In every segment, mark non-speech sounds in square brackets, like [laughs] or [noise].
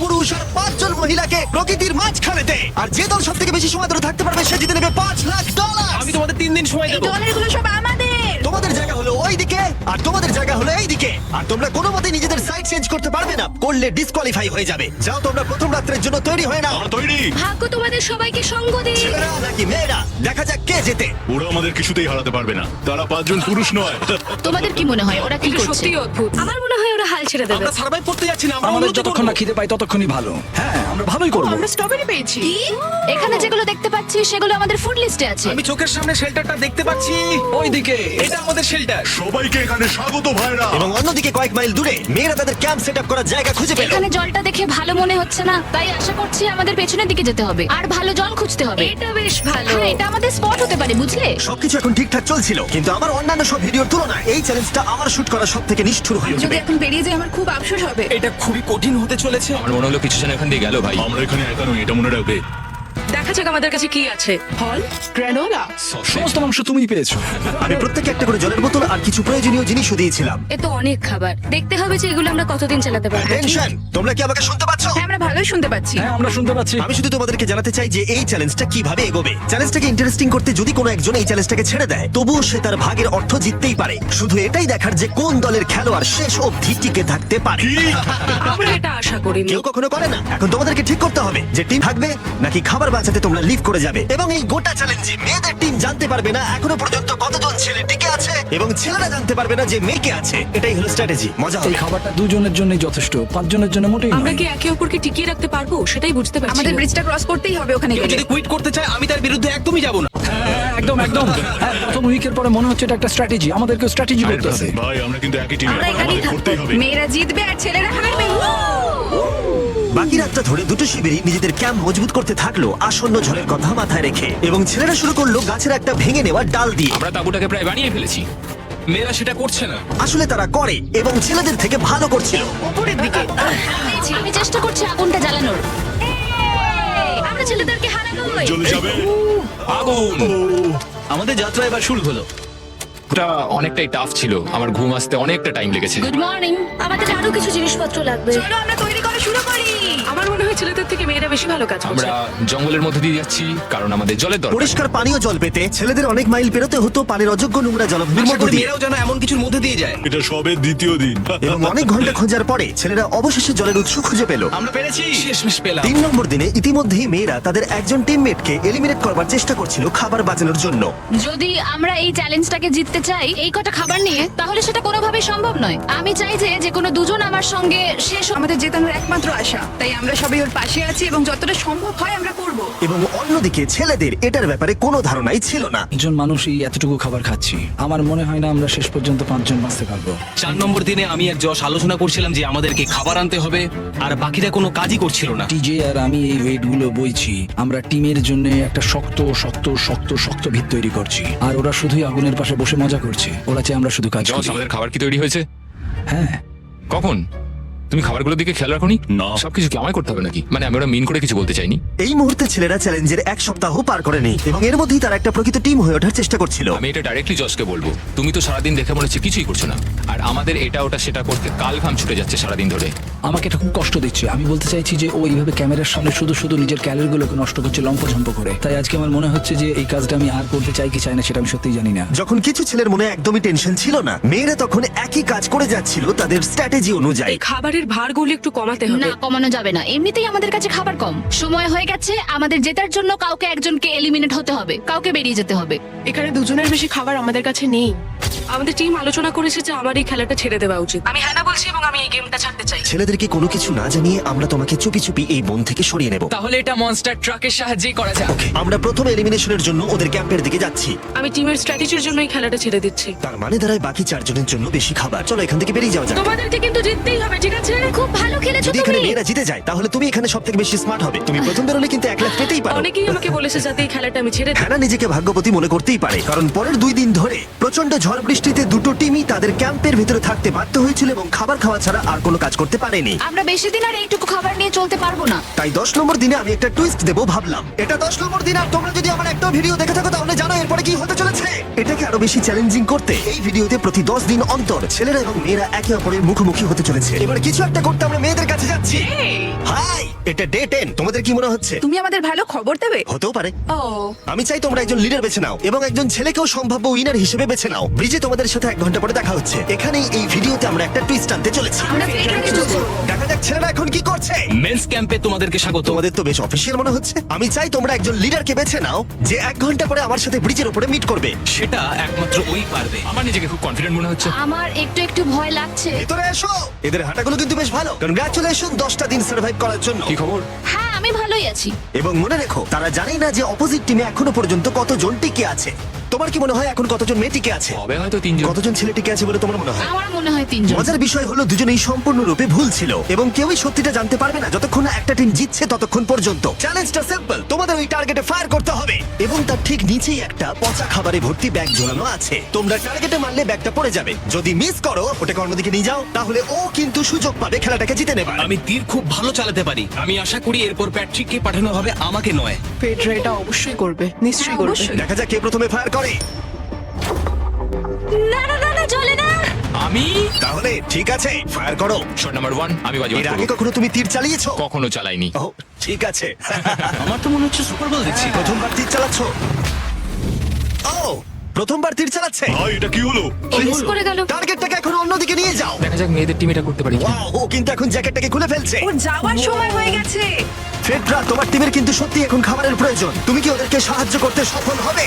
পুরুষ আর পাঁচজন মহিলাকে প্রকৃতির মাঝখানেতে। আর যে দল সব থেকে বেশি সময় ধরে থাকতে পারবে সে জিতে নেবে পাঁচ লাখ ডলার আমি তোমাদের তিন দিন সময় এই দেবো। ডলারগুলো সব আর তোমাদের জায়গা হলো এই দিকে আর তোমরা কোনো মতে নিজেদের সাইড চেঞ্জ করতে পারবে না। করলে ডিসকোয়ালিফাই হয়ে যাবে। যাও তোমরা প্রথম রাত্রের জন্য তৈরি হয়ে নাও। তৈরি। ভাগ্য তোমাদের সবাইকে সঙ্গ দিই ছেলেরা নাকি মেয়েরা? দেখা যাক কে জেতে। ওরা আমাদের কিছুতেই হারাতে পারবে না। তারা পাঁচজন পুরুষ নয়। তোমাদের কি মনে হয়? ওরা কি করছে? সত্যি অদ্ভুত। আমার মনে হয় ওরা হাল ছেড়ে দেবে। আমরা সার্ভাইভ করতে যাচ্ছি না আমরা আমাদের উন্নতি যতক্ষণ না করব। খিদে পাই ততক্ষণই ভালো। হ্যাঁ আমরা ভালোই করব। আমরা স্ট্রবেরি পেয়েছি। এখানে যেগুলো দেখতে পাচ্ছি সেগুলো আমাদের ফুড লিস্টে আছে। আমি চোখের সামনে শেল্টারটা দেখতে পাচ্ছি। ওইদিকে। এটা আমাদের শেল্টার সবাইকে এখানে স্বাগত ভাইরা। এবং অন্যদিকে কয়েক মাইল দূরে মেয়েরা তাদের ক্যাম্প সেট করার জায়গা খুঁজে পেল। এখানে জলটা দেখে ভালো মনে হচ্ছে না তাই আশা করছি আমাদের পেছনের দিকে যেতে হবে। আর ভালো জল খুঁজতে হবে। এটা বেশ ভালো। হ্যাঁ এটা আমাদের স্পট হতে পারে বুঝলে? সবকিছু এখন ঠিকঠাক চলছিল কিন্তু আমার অন্যান্য সব ভিডিওর তুলনায় এই চ্যালেঞ্জটা আমার শুট করা সব থেকে নিষ্ঠুর হয়ে যদি উঠবে। এখন বেরিয়ে যায় আমার খুব আফসোস হবে। এটা খুবই কঠিন হতে চলেছে। আমার মনে হলো কিছু জন এখান দিয়ে গেল ভাই। আমরা এখানে একা নই এটা মনে রাখবে। দেখা যাক আমাদের কাছে কি আছে। ফল গ্রানোলা সমস্ত মাংস তুমিই পেয়েছ। আমি প্রত্যেককে একটা করে জলের বোতল আর কিছু প্রয়োজনীয় জিনিসও দিয়েছিলাম। এ তো অনেক খাবার। দেখতে হবে যে এগুলো আমরা কতদিন চালাতে পারব। টেনশন তোমরা কি আমাকে শুনতে পাচ্ছ? হ্যাঁ আমরা ভালোই শুনতে পাচ্ছি। হ্যাঁ আমরা শুনতে পাচ্ছি। আমি শুধু তোমাদেরকে জানাতে চাই যে এই চ্যালেঞ্জটা কীভাবে এগোবে। চ্যালেঞ্জটাকে ইন্টারেস্টিং করতে যদি কোনো একজন এই চ্যালেঞ্জটাকে ছেড়ে দেয় তবুও সে তার ভাগের অর্থ জিততেই পারে। শুধু এটাই দেখার যে কোন দলের খেলোয়াড় শেষ অবধি টিকে থাকতে পারে। আমরা এটা আশা করিনি। কেউ কখনো করে না। এখন তোমাদেরকে ঠিক করতে হবে যে টিম থাকবে নাকি খাবার বাঁচাতে তোমরা লিভ করে যাবে। এবং এই গোটা চ্যালেঞ্জে মেয়েদের টিম জানতে পারবে না এখনও পর্যন্ত কতজন ছেলে টিকে আছে এবং ছেলেরা জানতে পারবে না যে মেয়েকে আছে। এটাই হলো স্ট্র্যাটেজি মজা এই হবে খাবারটা দুজনের জন্যই যথেষ্ট পাঁচজনের জন্য মোটেই আমরা কি একে অপরকে টিকিয়ে রাখতে পারব? সেটাই বুঝতে পারছি। আমাদের না। ব্রিজটা ক্রস করতেই হবে ওখানে কেউ গেলে। যদি কুইট করতে চায় আমি তার বিরুদ্ধে একদমই যাব না। হ্যাঁ, একদম একদম। হ্যাঁ প্রথম উইকের পরে মনে হচ্ছে এটা একটা স্ট্র্যাটেজি আমাদেরকে স্ট্র্যাটেজি করতে হবে। ভাই আমরা কিন্তু একই টিমে আমরা এখানেই আমাদের করতেই হবে। মেয়েরা জিতবে আর ছেলেরা হারবে। বাকি রাতটা ধরে দুটো শিবিরই নিজেদের ক্যাম্প মজবুত করতে থাকল আসন্ন ঝড়ের কথা মাথায় রেখে। এবং ছেলেরা শুরু করল গাছের একটা ভেঙে নেওয়া ডাল দিয়ে। আমরা তাঁবুটাকে প্রায় বানিয়ে ফেলেছি। মেয়েরা সেটা করছে না। আসলে তারা করে এবং ছেলেদের থেকে ভালো করছিল। উপরের দিকে। আমি চেষ্টা করছি আগুনটা জ্বালানোর। আমরা ছেলেদেরকে হারানোই চলে যাবে আগুন। আমাদের যাত্রা এবার শুরু হলো। ওটা অনেকটাই টাফ ছিল। আমার ঘুম আসতে অনেকটা টাইম লেগেছে। গুড মর্নিং আমাদের আরও কিছু জিনিসপত্র লাগবে। চলো আমরা তৈরি করা শুরু করি। আমার মনে হয় ছেলেদের থেকে মেয়েরা বেশি ভালো কাজ করছে। আমরা জঙ্গলের মধ্যে দিয়ে যাচ্ছি কারণ আমাদের জলের দরকার। পরিষ্কার পানীয় জল পেতে ছেলেদের অনেক মাইল পেরোতে হতো পানির অযোগ্য নোংরা জলভূমির আশা মধ্য দিয়ে। মেয়েরাও যেন এমন কিছুর মধ্যে দিয়ে যায়। এটা সবে দ্বিতীয় দিন। এবং অনেক ঘণ্টা খোঁজার পরে ছেলেরা অবশেষে জলের উৎস খুঁজে পেল। আমরা পেরেছি। শেষমেশ পেলাম। তিন নম্বর দিনে ইতিমধ্যেই মেয়েরা তাদের একজন টিমমেটকে এলিমিনেট করবার চেষ্টা করছিল খাবার বাঁচানোর জন্য। যদি আমরা এই চ্যালেঞ্জটাকে জিততে চাই এই কটা খাবার নিয়ে, তাহলে সেটা কোনোভাবেই সম্ভব নয়। আমি চাই যে যে কোনো দুজন আমার সঙ্গে শেষ আমাদের জেতানোর একমাত্র আশা। তাই আমরা সবাই ওর পাশে আছি এবং যতটা সম্ভব হয় আমরা এবং অন্যদিকে ছেলেদের এটার ব্যাপারে কোনো ধারণাই ছিল না। একজন মানুষ এই এতটুকু খাবার খাচ্ছি। আমার মনে হয় না আমরা শেষ পর্যন্ত পাঁচজন বাঁচতে পারব। চার নম্বর দিনে আমি এক যশ আলোচনা করছিলাম যে আমাদেরকে খাবার আনতে হবে আর বাকিরা কোনো কাজই করছিল না। টিজে আর আমি এই ওয়েটগুলো বইছি। আমরা টিমের জন্য একটা শক্ত শক্ত শক্ত শক্ত ভিত তৈরি করছি। আর ওরা শুধুই আগুনের পাশে বসে মজা করছে। ওরা চাই আমরা শুধু কাজ জস করি। আমাদের খাবার কি তৈরি হয়েছে? হ্যাঁ। কখন? তুমি খাবারগুলোর দিকে খেয়াল রাখোনি? না। সবকিছু কি আমায় করতে হবে নাকি? মানে আমি ওরা মিন করে কিছু বলতে চাইনি। এই মুহূর্তে ছেলেরা চ্যালেঞ্জের এক সপ্তাহ পার করেনি এবং এর মধ্যেই তারা একটা প্রকৃত টিম হয়ে ওঠার চেষ্টা করছিল। আমি এটা ডাইরেক্টলি জসকে বলব। তুমি তো সারাদিন দেখে মনে হচ্ছে কিছুই করছ না। আর আমাদের এটা ওটা সেটা করতে কাল ঘাম ছুটে যাচ্ছে সারাদিন ধরে। আমাকে এটা খুব কষ্ট দিচ্ছে। আমি বলতে চাইছি যে ও এইভাবে ক্যামেরার সামনে শুধু শুধু নিজের ক্যালোরিগুলোকে নষ্ট করছে লম্পঝম্প করে। তাই আজকে আমার মনে হচ্ছে যে এই কাজটা আমি আর করতে চাই কি চাই না সেটা আমি সত্যিই জানি না। যখন কিছু ছেলের মনে একদমই টেনশন ছিল না মেয়েরা তখন একই কাজ করে যাচ্ছিল তাদের স্ট্র্যাটেজি অনুযায়ী। এই খাবারের ভারগুলো একটু কমাতে হবে। না কমানো যাবে না। এমনিতেই আমাদের কাছে খাবার কম। সময় হয়ে গেছে আমাদের জেতার জন্য কাউকে একজনকে এলিমিনেট হতে হবে কাউকে বেরিয়ে যেতে হবে। এখানে দুজনের বেশি খাবার আমাদের কাছে নেই। আমাদের টিম আলোচনা করেছে যে আমার এই খেলাটা ছেড়ে দেওয়া উচিত। আমি হ্যাঁ না বলছি এবং আমি এই গেমটা ছাড়তে চাই। ছেলেদেরকে কোনো কিছু না জানিয়ে আমরা তোমাকে চুপি চুপি এই বন থেকে সরিয়ে নেব। তাহলে এটা মনস্টার ট্রাকের সাহায্যেই করা যাক। ওকে আমরা প্রথম এলিমিনেশনের জন্য ওদের ক্যাম্পের দিকে যাচ্ছি। আমি টিমের স্ট্র্যাটেজির জন্য এই খেলাটা ছেড়ে দিচ্ছি। তার মানে দাঁড়ায় বাকি চারজনের জন্য বেশি খাবার। চলো এখান থেকে বেরিয়ে যাওয়া যাক। তোমাদেরকে কিন্তু জিততেই হবে ঠিক আছে? খুব ভালো খেলেছো যদি এখানে তুমি মেয়েরা জিতে যায় তাহলে তুমি এখানে সব থেকে বেশি স্মার্ট হবে। তুমি প্রথম বেরোলে কিন্তু এক লাখ পেতেই পারো। অনেকেই আমাকে বলেছে যাতে এই খেলাটা আমি ছেড়ে দিই। হ্যানা নিজেকে ভাগ্যবতী মনে করতেই পারে কারণ পরের দুই দিন ধরে প্রচণ্ড ঝড় বৃষ্টিতে দুটো টিমই তাদের ক্যাম্পের ভিতরে থাকতে বাধ্য হয়েছিল এবং খাবার খাওয়া ছাড়া আর কোনো কাজ করতে পারেনি। আমরা বেশি দিন আর এইটুকু খাবার নিয়ে চলতে পারব না। তাই দশ নম্বর দিনে আমি একটা টুইস্ট দেবো ভাবলাম। এটা দশ নম্বর দিন আর তোমরা যদি আমার একটা ভিডিও দেখে থাকো তাহলে জানো এরপরে কি হতে চলেছে। এটাকে আরও বেশি চ্যালেঞ্জিং করতে এই ভিডিওতে প্রতি দশ দিন অন্তর ছেলেরা এবং মেয়েরা একে অপরের মুখোমুখি হতে চলেছে। এবার কিছু একটা করতে আমরা মেয়েদের কাছে যাচ্ছি। হাই এটা ডে টেন তোমাদের কি মনে হচ্ছে? তুমি আমাদের ভালো খবর দেবে? হতেও পারে। ও। আমি চাই তোমরা একজন লিডার বেছে নাও এবং একজন ছেলেকেও সম্ভাব্য উইনার হিসেবে বেছে নাও। ব্রিজে তোমাদের সাথে এক ঘণ্টা পরে দেখা হচ্ছে। এখানেই এই ভিডিওতে আমরা একটা টুইস্ট আনতে চলেছি। আমরা করব যাক ছেলেরা এখন কি করছে? মেন্স ক্যাম্পে তোমাদেরকে স্বাগত। তোমাদের তো বেশ অফিসিয়াল মনে হচ্ছে। আমি চাই তোমরা একজন লিডারকে বেছে নাও যে এক ঘণ্টা পরে আমার সাথে ব্রিজের উপরে মিট করবে। সেটা একমাত্র ওই পারবে। আমার নিজেকে খুব কনফিডেন্ট মনে হচ্ছে। আমার একটু একটু ভয় লাগছে। ভেতরে এসো! এদের হাঁটাগুলো কিন্তু বেশ ভালো। কনগ্রাচুলেশন দশটা দিন সার্ভাইভ করার জন্য। কি খবর? হ্যাঁ আমি ভালোই আছি। এবং মনে রেখো তারা জানেই না যে অপোজিট টিমে এখনও পর্যন্ত কতজন টিকে আছে। তোমার কি মনে হয় এখন কতজন মেয়ে টিকে আছে? হবে হয়তো তিনজন। কতজন ছেলে টিকে আছে বলে তোমার মনে হয়? আমার মনে হয় তিনজন। মজার বিষয় হলো দুজনেই সম্পূর্ণরূপে ভুল ছিল এবং কেউই সত্যিটা জানতে পারবে না যতক্ষণ না একটা টিম জিতছে ততক্ষণ পর্যন্ত। চ্যালেঞ্জটা সিম্পল তোমাদের ওই টার্গেটে ফায়ার করতে হবে। এবং তার ঠিক নিচেই একটা পচা খাবারে ভর্তি ব্যাগ ঝোলানো আছে। তোমরা টার্গেটে মারলে ব্যাগটা পড়ে যাবে। যদি মিস করো ওটাকে অন্যদিকে নিয়ে যাও তাহলে ও কিন্তু সুযোগ পাবে খেলাটাকে জিতে নেবার। আমি তীর খুব ভালো চালাতে পারি। আমি আশা করি এরপর প্যাট্রিককে পাঠানো হবে আমাকে নয়। ফেডরা এটা অবশ্যই করবে নিশ্চয়ই করবে। অবশ্যই। দেখা যাক কে প্রথমে ফায়ার করে। না না না না চলে না। আমি? তাহলে ঠিক আছে ফায়ার করো। শট নাম্বার ওয়ান আমি বাজি এর আগে কখনো তুমি তীর চালিয়েছো? কখনো চালাইনি। ও ঠিক আছে। [laughs] আমার তো মনে হচ্ছে সুপার বল দেখছি প্রথমবার তীর চালাচ্ছ। ও প্রথমবার তীর চালাচ্ছে। ভাই এটা কি হলো? মিস করে গেল। টার্গেটটাকে এখন অন্যদিকে নিয়ে যাও। দেখা যাক মেয়েদের টিম এটা করতে পারি কিনা। ওয়াও ও কিন্তু এখন জ্যাকেটটাকে খুলে ফেলছে। ওর যাওয়ার সময় হয়ে গেছে। ফেডরা তোমার টিমের কিন্তু সত্যি এখন খাবারের প্রয়োজন। তুমি কি ওদেরকে সাহায্য করতে সফল হবে?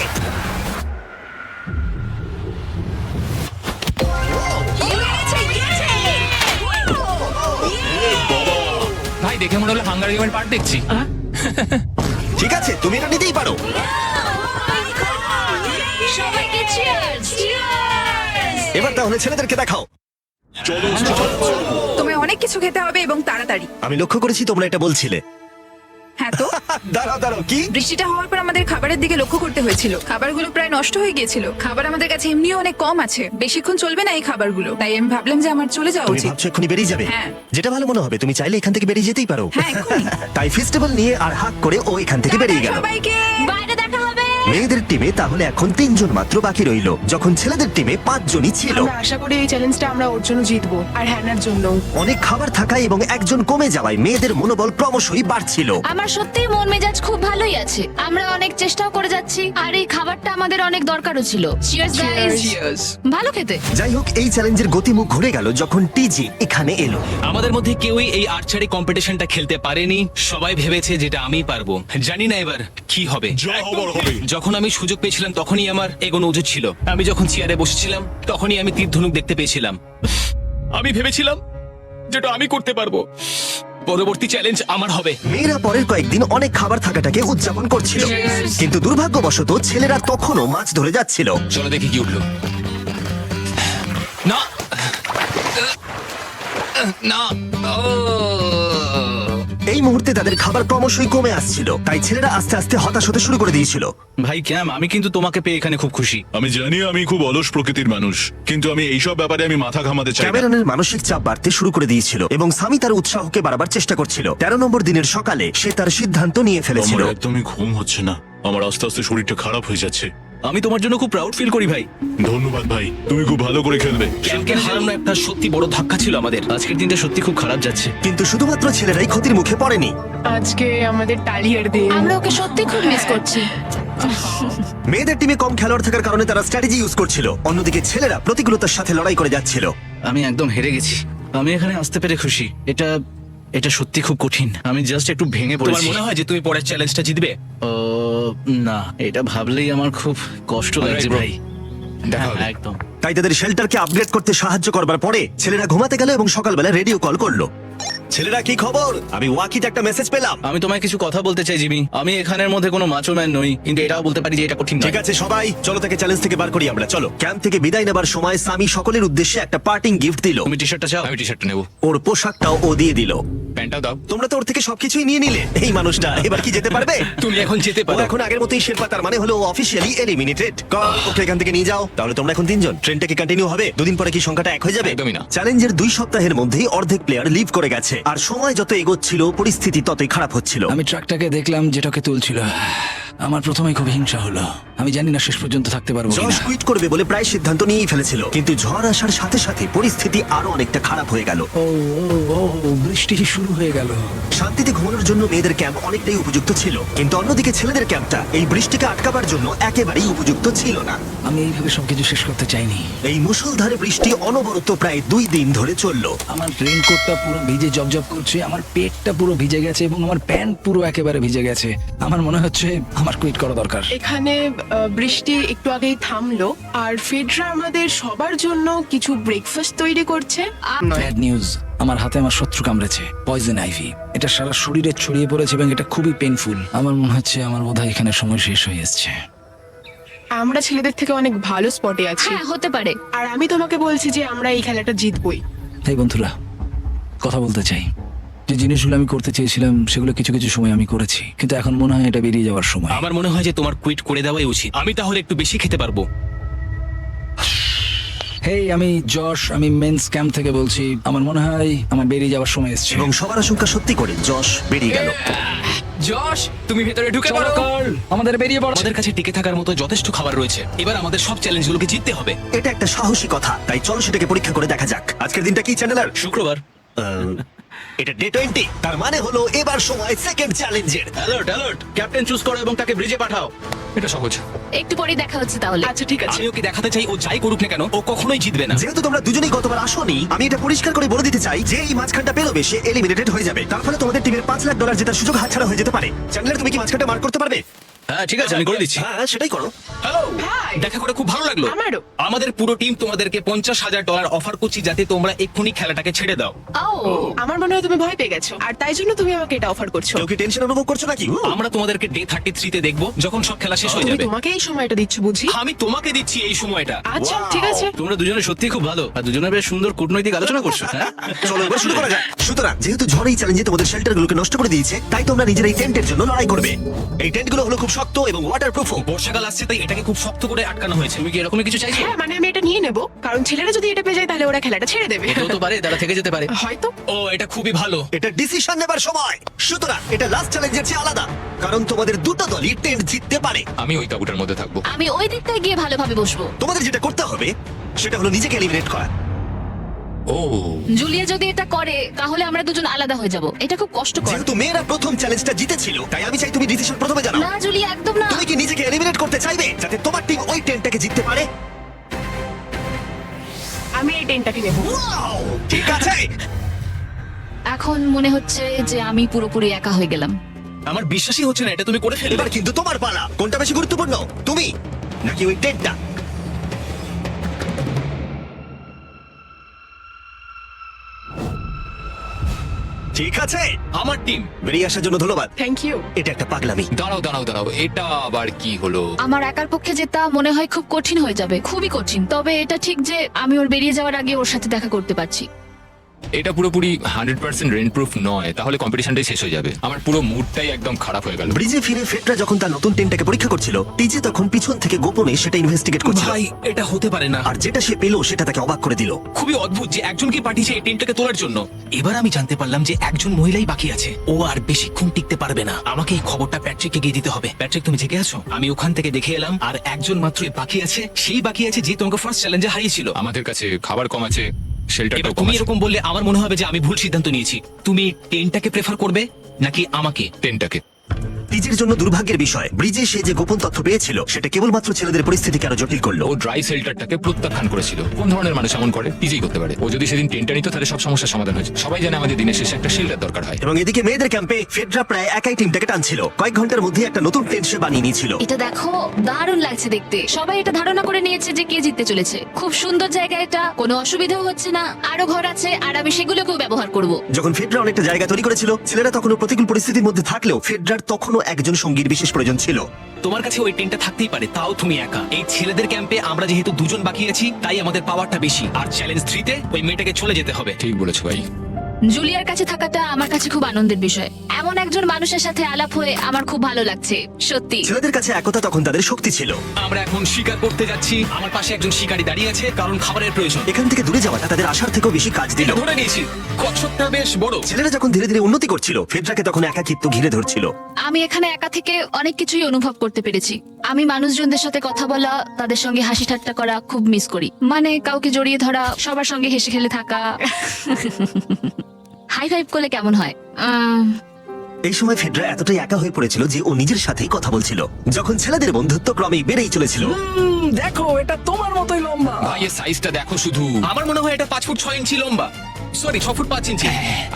ভাই দেখে মনে হলো হাঙ্গার গেমের পার্ট দেখছি। ঠিক আছে তুমি এটা নিতেই পারো। সবাইকে চিয়ার্স এবার তাহলে ছেলেদেরকে দেখাও। চলো অনেক কিছু খেতে হবে এবং তাড়াতাড়ি। আমি লক্ষ্য করেছি তোমরা এটা বলছিলে। হ্যাঁ তো? [laughs] দাঁড়াও দাঁড়াও কি? বৃষ্টিটা হওয়ার পর আমাদের খাবারের দিকে লক্ষ্য করতে হয়েছিল। খাবারগুলো প্রায় নষ্ট হয়ে গিয়েছিল। খাবার আমাদের কাছে এমনিও অনেক কম আছে। বেশিক্ষণ চলবে না এই খাবারগুলো। তাই আমি ভাবলাম যে আমার চলে যাওয়া তুমি উচিত। ভাবছ এক্ষুনি বেরিয়ে যাবে? হ্যাঁ। যেটা ভালো মনে হবে তুমি চাইলে এখান থেকে বেরিয়ে যেতেই পারো। হ্যাঁ, এক্ষুনি। [laughs] তাই ফেস্টিভ্যাল নিয়ে আর হাক করে ও এখান থেকে বেরিয়ে গেল। সবাইকে! বাইরে দেখা হবে। মেয়েদের টিমে তাহলে এখন তিনজন মাত্র বাকি রইল যখন ছেলেদের টিমে পাঁচজনই ছিল। আমরা আশা করি এই চ্যালেঞ্জটা আমরা ওর জন্য জিতবো আর হ্যানার জন্য। অনেক খাবার থাকায় এবং একজন কমে যাওয়ায় মেয়েদের মনোবল ক্রমশই বাড়ছিল। আমার সত্যিই মন মেজাজ খুব ভালোই আছে। আমরা অনেক চেষ্টাও করে যাচ্ছি আর এই খাবারটা আমাদের অনেক দরকারও ছিল। চিয়ার্স গাইস ভালো খেতে। যাই হোক এই চ্যালেঞ্জের গতিমুখ ঘুরে গেল যখন টিজি এখানে এলো। আমাদের মধ্যে কেউই এই আর্চারি কম্পিটিশনটা খেলতে পারেনি। সবাই ভেবেছে যেটা আমি পারব। জানি না এবার কি হবে। যা হবার হবে। যখন আমি সুযোগ পেয়েছিলাম তখনই আমার এগোনো উচিত ছিল। আমি যখন চেয়ারে বসেছিলাম তখনই আমি তীর ধনুক দেখতে পেয়েছিলাম। আমি ভেবেছিলাম যেটা আমি করতে পারব। পরবর্তী চ্যালেঞ্জ আমার হবে। মেয়েরা পরের কয়েকদিন অনেক খাবার থাকাটাকে উদযাপন করছিল। কিন্তু দুর্ভাগ্যবশত ছেলেরা তখনও মাছ ধরে যাচ্ছিল। চলো দেখি কি উঠল। না। না। ও। এই মুহূর্তে তাদের খাবার ক্রমশই কমে আসছিল তাই ছেলেরা আস্তে আস্তে হতাশ হতে শুরু করে দিয়েছিল। ভাই ক্যাম আমি কিন্তু তোমাকে পেয়ে এখানে খুব খুশি। আমি জানি আমি খুব অলস প্রকৃতির মানুষ কিন্তু আমি এইসব ব্যাপারে আমি মাথা ঘামাতে চাই না। ক্যামেরনের মানসিক চাপ বাড়তে শুরু করে দিয়েছিল এবং স্বামী তার উৎসাহকে বাড়াবার চেষ্টা করছিল। তেরো নম্বর দিনের সকালে সে তার সিদ্ধান্ত নিয়ে ফেলেছিল। আমার একদমই ঘুম হচ্ছে না। আমার আস্তে আস্তে শরীরটা খারাপ হয়ে যাচ্ছে। আমি তোমার জন্য খুব প্রাউড ফিল করি ভাই। ধন্যবাদ ভাই তুমি খুব ভালো করে খেলবে। ক্যামকে হারানো একটা সত্যি বড় ধাক্কা ছিল আমাদের। আজকের দিনটা সত্যি খুব খারাপ যাচ্ছে। কিন্তু শুধুমাত্র ছেলেরাই ক্ষতির মুখে পড়েনি। আজকে আমাদের টালিয়ার দিন আমরা ওকে সত্যি খুব মিস করছি। মেয়েদের টিমে কম খেলোয়াড় থাকার কারণে তারা স্ট্র্যাটেজি ইউজ করছিল। অন্যদিকে ছেলেরা প্রতিকূলতার সাথে লড়াই করে যাচ্ছিল। আমি একদম হেরে গেছি। আমি এখানে আসতে পেরে খুশি। এটা এটা সত্যি খুব কঠিন। আমি জাস্ট একটু ভেঙে পড়েছি। তোমার মনে হয় যে তুমি পরের চ্যালেঞ্জটা জিতবে? ও না এটা ভাবলেই আমার খুব কষ্ট লাগছে bro. ভাই। দেখা হবে। হ্যাঁ, একদম। তাই তাদের শেল্টারকে আপগ্রেড করতে সাহায্য করবার পরে ছেলেরা ঘুমাতে গেল এবং সকালবেলা রেডিও কল করল। ছেলেরা কি খবর? আমি ওয়াকিতে একটা মেসেজ পেলাম। আমি তোমায় কিছু কথা বলতে চাই জিমি। আমি এখানের মধ্যে কোনো মাচো ম্যান নই কিন্তু এটাও বলতে পারি যে এটা কঠিন ঠিক আছে সবাই চলো তাকে চ্যালেঞ্জ থেকে বার করি আমরা। চলো ক্যাম্প থেকে বিদায় নেবার সময় সামি সকলের উদ্দেশ্যে একটা পার্টিং গিফট দিল। তুমি টি শার্টটা চাও? আমি টি শার্টটা নেব। ওর পোশাকটাও ও দিয়ে দিল। প্যান্টটাও দাও। তোমরা তো ওর থেকে সবকিছুই নিয়ে নিলে। এই মানুষটা এবার কি যেতে পারবে? তুমি এখন যেতে পারো। এখন আগের মতোই শেরপা তার মানে হলো অফিসিয়ালি এলিমিনেটেড ওকে এখান থেকে নিয়ে যাও। তাহলে তোমরা এখন তিনজন। ট্রেনটা কি কন্টিনিউ হবে? দুদিন পরে কি সংখ্যাটা এক হয়ে যাবে? একদমই না। চ্যালেঞ্জের দুই সপ্তাহের মধ্যেই অর্ধেক প্লেয়ার লিভ করে গেছে। আর সময় যত এগোচ্ছিল পরিস্থিতি ততই খারাপ হচ্ছিল। আমি ট্রাকটাকে দেখলাম যেটাকে তুলছিল। আমার প্রথমেই খুব হিংসা হলো। আমি জানি না শেষ পর্যন্ত থাকতে পারব জশ কিনা। কুইট করবে বলে প্রায় সিদ্ধান্ত নিয়েই ফেলেছিল। কিন্তু ঝড় আসার সাথে সাথে পরিস্থিতি আরও অনেকটা খারাপ হয়ে গেল। ও ও ও বৃষ্টি শুরু হয়ে গেল। শান্তিতে ঘুমানোর জন্য মেয়েদের ক্যাম্প অনেকটাই উপযুক্ত ছিল। কিন্তু অন্যদিকে ছেলেদের ক্যাম্পটা এই বৃষ্টিকে আটকাবার জন্য একেবারেই উপযুক্ত ছিল না। আমি এইভাবে সবকিছু শেষ করতে চাইনি। এই মুষলধারে বৃষ্টি অনবরত প্রায় দুই দিন ধরে চলল। আমার রেনকোটটা পুরো ভিজে জবজব করছে আমার পেটটা পুরো ভিজে গেছে এবং আমার প্যান্ট পুরো একেবারে ভিজে গেছে। আমার মনে হচ্ছে আমার কুইট করা দরকার। এখানে বৃষ্টি একটু আগেই থামলো আর ফেডরা আমাদের সবার জন্য কিছু ব্রেকফাস্ট তৈরি করছে। ব্যাড নিউজ আমার হাতে আমার শত্রু কামড়েছে পয়জন আইভি এটা সারা শরীরে ছড়িয়ে পড়েছে এবং এটা খুবই পেনফুল আমার মনে হচ্ছে আমার বোধহয় এখানে সময় শেষ হয়ে এসছে। আমরা ছেলেদের থেকে অনেক ভালো স্পটে আছি। হ্যাঁ হতে পারে। আর আমি তোমাকে বলছি যে আমরা এই খেলাটা জিতবই। তাই বন্ধুরা কথা বলতে চাই। যে জিনিসগুলো আমি করতে চেয়েছিলাম সেগুলো কিছু কিছু সময় আমি করেছি। কিন্তু এখন মনে হয় এটা বেরিয়ে যাওয়ার সময়। আমার মনে হয় যে তোমার কুইট করে দেওয়াই উচিত। আমি তাহলে একটু বেশি খেতে পারব। হেই আমি যশ আমি মেন্স ক্যাম্প থেকে বলছি আমার মনে হয় আমার বেরিয়ে যাওয়ার সময় এসছে। এবং সবার আশঙ্কা সত্যি করে যশ বেরিয়ে গেল। যশ তুমি ভেতরে ঢুকে পড়ো। কার্ল, আমাদের বেরিয়ে পড়ছে আমাদের কাছে টিকে থাকার মতো যথেষ্ট খাবার রয়েছে। এবার আমাদের সব চ্যালেঞ্জগুলোকে জিততে হবে। এটা একটা সাহসী কথা তাই চলো সেটাকে পরীক্ষা করে দেখা যাক। আজকের দিনটা কি চ্যানেলার? শুক্রবার। এটা ডে টোয়েন্টি তার মানে হলো এবার সময় সেকেন্ড চ্যালেঞ্জের অ্যালার্ট অ্যালার্ট ক্যাপ্টেন চুজ করো এবং তাকে ব্রিজে পাঠাও। এটা সহজ। একটু পরে দেখা হচ্ছে তাহলে। আচ্ছা ঠিক আছে। আমি ওকে দেখাতে চাই? ও যাই করুক না কেন ও কখনোই জিতবে না। যেহেতু তোমরা দুজনেই গতবার আসোনি আমি এটা পরিষ্কার করে বলে দিতে চাই যে এই মাঝখানটা পেরোবে সে এলিমিনেটেড হয়ে যাবে। তার ফলে তোমাদের টিমের পাঁচ লাখ ডলার জেতার সুযোগ হাতছাড়া হয়ে যেতে পারে। চ্যানেলার তুমি কি মাঝখানটা মার্ক করতে পারবে? হ্যাঁ ঠিক আছে আমি করে দিচ্ছি। হ্যাঁ সেটাই করো। হ্যালো দেখা করে খুব ভালো লাগল। আমারও। আমাদের পুরো টিম তোমাদেরকে পঞ্চাশ হাজার ডলার অফার করছি যাতে তোমরা এক্ষুনি খেলাটাকে ছেড়ে দাও। ও আমার মনে হয় তুমি ভয় পেয়ে গেছো। আর তাই জন্য তুমি আমাকে এটা অফার করছ। কেউ কি টেনশন অনুভব করছ নাকি? আমরা তোমাদেরকে ডে থার্টি থ্রিতে দেখব যখন সব খেলা শেষ হয়ে তুমি যাবে। তোমাকে এই সময়টা দিচ্ছ বুঝি? আমি তোমাকে দিচ্ছি এই সময়টা। আচ্ছা ঠিক আছে। তোমরা দুজনে সত্যি খুব ভালো। আর দুজনে বেশ সুন্দর কূটনৈতিক আলোচনা করছ হ্যাঁ? চলো এবার শুরু করা যাক। সুতরাং যেহেতু ঝড় এই চ্যালেঞ্জে তোমাদের শেল্টারগুলোকে নষ্ট করে দিয়েছে তাই তোমরা নিজের এই টেন্টের জন্য লড়াই করবে। এই টেন্টগুলো হলো খুব শক্ত এবং ওয়াটার প্রুফও বর্ষাকাল আসছে তাই এটাকে খুব শক্ত করে আটকানো হয়েছে। তুমি কি এরকমই কিছু চাইছো? হ্যাঁ মানে আমি এটা নিয়ে নেব। কারণ ছেলেরা যদি এটা পেয়ে যায় তাহলে ওরা খেলাটা ছেড়ে দেবে। হতেও তো পারে তারা থেকে যেতে পারে। হয়তো। ও এটা খুবই ভালো। এটা ডিসিশন নেবার সময়। সুতরাং এটা লাস্ট চ্যালেঞ্জের চেয়ে আলাদা। কারণ তোমাদের দুটো দলই টেন্ট জিততে পারে। আমি ওই তাবুটার মধ্যে থাকব। আমি ওই দিকটায় গিয়ে ভালোভাবে বসবো। তোমাদের যেটা করতে হবে সেটা হলো নিজেকে এলিমিনেট করা। ও জুলিয়া যদি এটা করে তাহলে আমরা দুজন আলাদা হয়ে যাব। এটা খুব কষ্টকর। যেহেতু মেয়েরা প্রথম চ্যালেঞ্জটা জিতেছিল তাই আমি চাই তুমি ডিসিশন প্রথমে জানাও। না জুলিয়া একদম না। তুমি কি নিজেকে এলিমিনেট করতে চাইবে যাতে তোমার টিম ওই টেন্টটাকে জিততে পারে? আমি এই টেনটাকে নেব! ঠিক আছে। এখন মনে হচ্ছে যে আমি পুরোপুরি একা হয়ে গেলাম। আমার বিশ্বাসই হচ্ছে না এটা তুমি করে ফেলবে এবার কিন্তু তোমার পালা। কোনটা বেশি গুরুত্বপূর্ণ তুমি নাকি ওই টেন্টটা ঠিক আছে? আমার টিম বেরিয়ে আসার জন্য ধন্যবাদ। থ্যাংক ইউ এটা একটা পাগলামি। দাঁড়াও দাঁড়াও দাঁড়াও এটা আবার কি হলো? আমার একার পক্ষে যেটা মনে হয় খুব কঠিন হয়ে যাবে খুবই কঠিন। তবে এটা ঠিক যে আমি ওর বেরিয়ে যাওয়ার আগে ওর সাথে দেখা করতে পারছি। এটা পুরোপুরি হান্ড্রেড পার্সেন্ট রেন্ট প্রুফ নয় তাহলে কম্পিটিশনটাই শেষ হয়ে যাবে। আমার পুরো মুডটাই একদম খারাপ হয়ে গেল। ব্রিজে ফিরে ফেটরা যখন তার নতুন টেন্টটাকে পরীক্ষা করছিল টিজে তখন পিছন থেকে গোপনে সেটা ইনভেস্টিগেট করছিল। ভাই এটা হতে পারে না। আর যেটা সে পেল সেটা তাকে অবাক করে দিল। খুবই অদ্ভুত যে একজনকে পাঠিয়েছে এই টেন্টটাকে তোলার জন্য। এবার আমি জানতে পারলাম যে একজন মহিলাই বাকি আছে। ও আর বেশিক্ষণ টিকতে পারবে না। আমাকে এই খবরটা প্যাট্রিককে গিয়ে দিতে হবে। প্যাট্রিক তুমি জেগে আছো? আমি ওখান থেকে দেখে এলাম আর একজন মাত্রই বাকি আছে। সেই বাকি আছে যে তোমাকে ফার্স্ট চ্যালেঞ্জে হারিয়েছিল। আমাদের কাছে খাবার কম আছে শেল্টারটাও তুমি এরকম বললে আমার মনে হবে যে আমি ভুল সিদ্ধান্ত নিয়েছি। তুমি টেনটাকে প্রেফার করবে নাকি আমাকে? টেনটাকে টিজের জন্য দুর্ভাগ্যের বিষয়। ব্রিজে সে যে গোপন তথ্য পেয়েছিল সেটা কেবলমাত্র ছেলেদের পরিস্থিতিকে আরও জটিল করল? ও ড্রাই শেল্টারটাকে প্রত্যাখ্যান করেছিল। কোন ধরনের মানুষ এমন করে? নিজেই করতে পারে। ও যদি সেদিন টেনটা নিত তাহলে সব সমস্যার সমাধান হয়েছে। সবাই জানে আমাদের দিনের শেষে একটা শেল্টার দরকার হয়। এবং এদিকে মেয়েদের ক্যাম্পে ফেডরা প্রায় একাই টিমটাকে টানছিল। কয়েক ঘণ্টার মধ্যে একটা নতুন টেন্ট সে বানিয়ে নিয়েছিল। এটা দেখো দারুণ লাগছে দেখতে। সবাই এটা ধারণা করে নিয়েছে যে কে জিততে চলেছে। খুব সুন্দর জায়গা এটা কোনো অসুবিধাও হচ্ছে না। আরও ঘর আছে আর আমি সেগুলোকেও ব্যবহার করব। যখন ফেডরা অনেকটা জায়গা তৈরি করেছিল ছেলেরা তখন প্রতিকূল পরিস্থিতির মধ্যে থাকলেও ফেডরার তখনও একজন সঙ্গীর বিশেষ প্রয়োজন ছিল। তোমার কাছে ওই টেনটা থাকতেই পারে তাও তুমি একা। এই ছেলেদের ক্যাম্পে আমরা যেহেতু দুজন বাকি আছি তাই আমাদের পাওয়ারটা বেশি। আর চ্যালেঞ্জ থ্রিতে ওই মেয়েটাকে চলে যেতে হবে। ঠিক বলেছ ভাই। জুলিয়ার কাছে থাকাটা আমার কাছে খুব আনন্দের বিষয়। এমন একজন মানুষের সাথে আলাপ হয়ে আমার খুব ভালো লাগছে সত্যি। ছেলেদের কাছে একতা তখন তাদের শক্তি ছিল। আমরা এখন শিকার করতে যাচ্ছি। আমার পাশে একজন শিকারী দাঁড়িয়ে আছে কারণ খাবারের প্রয়োজন। এখান থেকে দূরে যাওয়াটা তাদের আশার থেকেও বেশি কাজ দিল। এটা ধরে নিয়েছি। কচ্ছপটা বেশ বড়। ছেলেরা যখন ধীরে ধীরে উন্নতি করছিল ফেডরাকে তখন একাকিত্ব ঘিরে ধরছিল। আমি এখানে একা থেকে অনেক কিছুই অনুভব করতে পেরেছি। আমি মানুষজনদের সাথে কথা বলা তাদের সঙ্গে হাসি ঠাট্টা করা খুব মিস করি। মানে কাউকে জড়িয়ে ধরা সবার সঙ্গে হেসে খেলে থাকা। [laughs] হাই ফাইভ করলে কেমন হয়? উম, এই সময় ফেডরা এতটাই একা হয়ে পড়েছিল যে ও নিজের সাথেই কথা বলছিল। যখন ছেলেদের বন্ধুত্ব ক্রমেই বেড়েই চলেছিল। হুম, দেখো এটা তোমার মতোই লম্বা। ভাই এর সাইজটা দেখো শুধু। আমার মনে হয় এটা পাঁচ ফুট ছয় ইঞ্চি লম্বা। সরি ছ ফুট পাঁচ ইঞ্চি।